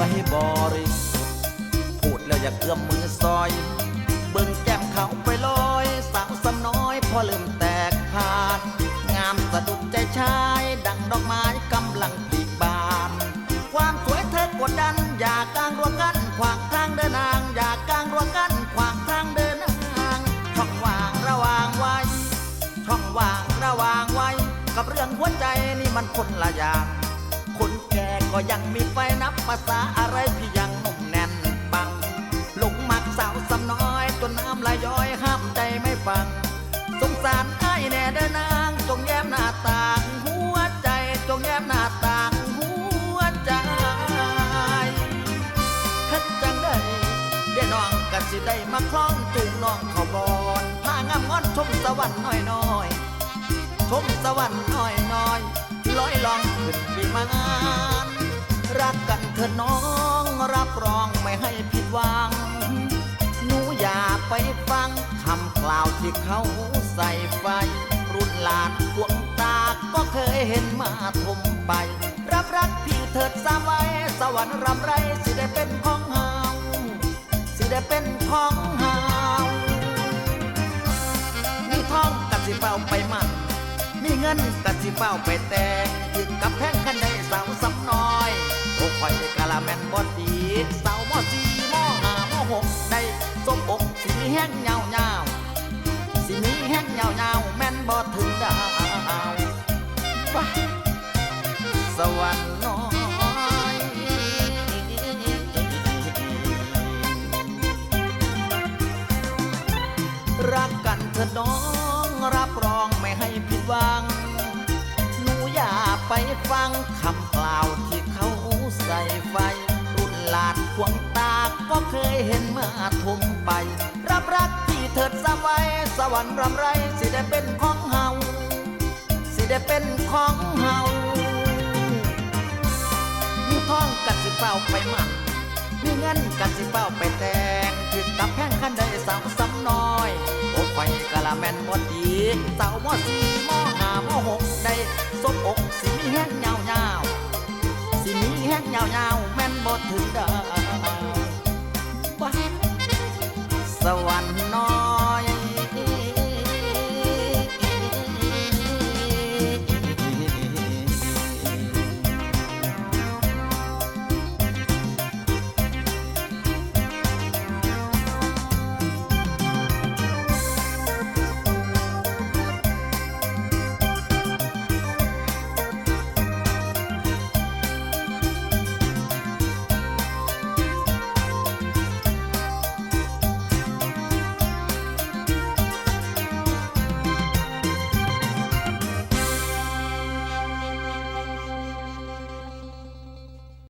วยบริสุทธิ์พูดแล้วอยากเอื้อมมือซอย เบิ่งแก้มเขาไปลอยสาวสำน้อยพอลืมแตกพานงามสะดุดใจชาย ดังดอกไม้กำลังผลิบาน ความสวยเธอกดดัน อยากลางรัวกันขวางทางเดินนาง อยากลางรัวกันขวางทางเดินนางช่องว่างระวางไว้ช่องว่างระวางไว้ กับเรื่องหัวใจนี่มันคนละอย่าง ก็ยังมีไฟนับภาษาอะไรพี่ยังหนุ่มแน่นปังหลงมักสาวสำน้อยจนน้ำไหลย้อยห้ามใจไม่ฟัง สงสารไอ้แน่เด้อนางจงแย้มหน้าต่างหัวใจจงแย้มหน้าต่างหัวใจคัดจังได้เดี๋ยวน้องก็สิได้มาคล้องจูงน้องเขาบอนพางามงอนชมสวรรค์น้อยน้อยชมสวรรค์น้อยน้อยลอยลองขึ้นวิมานรัน ถอะน้องรับรองไม่ให้ผิดหวัง หนูอย่าไปฟังคำกล่าวที่เขาใส่ไฟ รุ่นหลานพวงตาก็เคยเห็นมาทมไป รับรักพี่เถิดสามไว้สวรรค์รำไรสิได้เป็นของเฮาสิได้เป็นของเฮามีทองกัสิเฝ้าไปมันมีเงินกัสิเฝ้าไปแต่งยึดกับแพงคันใด โอ้ข่อยกะละแม่นบอดีสาวมอสีมอหามอหกได้สมอกสีแห้งเงาเงาสีนี้แห้งเงาเงาแม่นบอถึงดาวสวรรค์น้อยรักกันเถอะน้องรับรองไม่ให้ผิดหวัง หนูอย่าไปฟังคำกล่าวที่ ใส่ไฟ รุ่นหลานควงตาก็เคยเห็นเมื่อทุ่มไป รับรักที่เถิดสาไว้สวรรค์รำไรสิได้เป็นของเฮาสิได้เป็นของเฮามีท้องกัดสิเฝ้าไปมันมีเงินกัดสิเฝ้าไปแต่งถึงกับแพงขั้นได้สาวซ้ำน้อยโอ้ไฟกะละแม่นหมดดีสาวมอสี บอกสีมีแห้งยาวยาวๆสีมีแห้งยาวยาวๆแม่นบดถึงดาว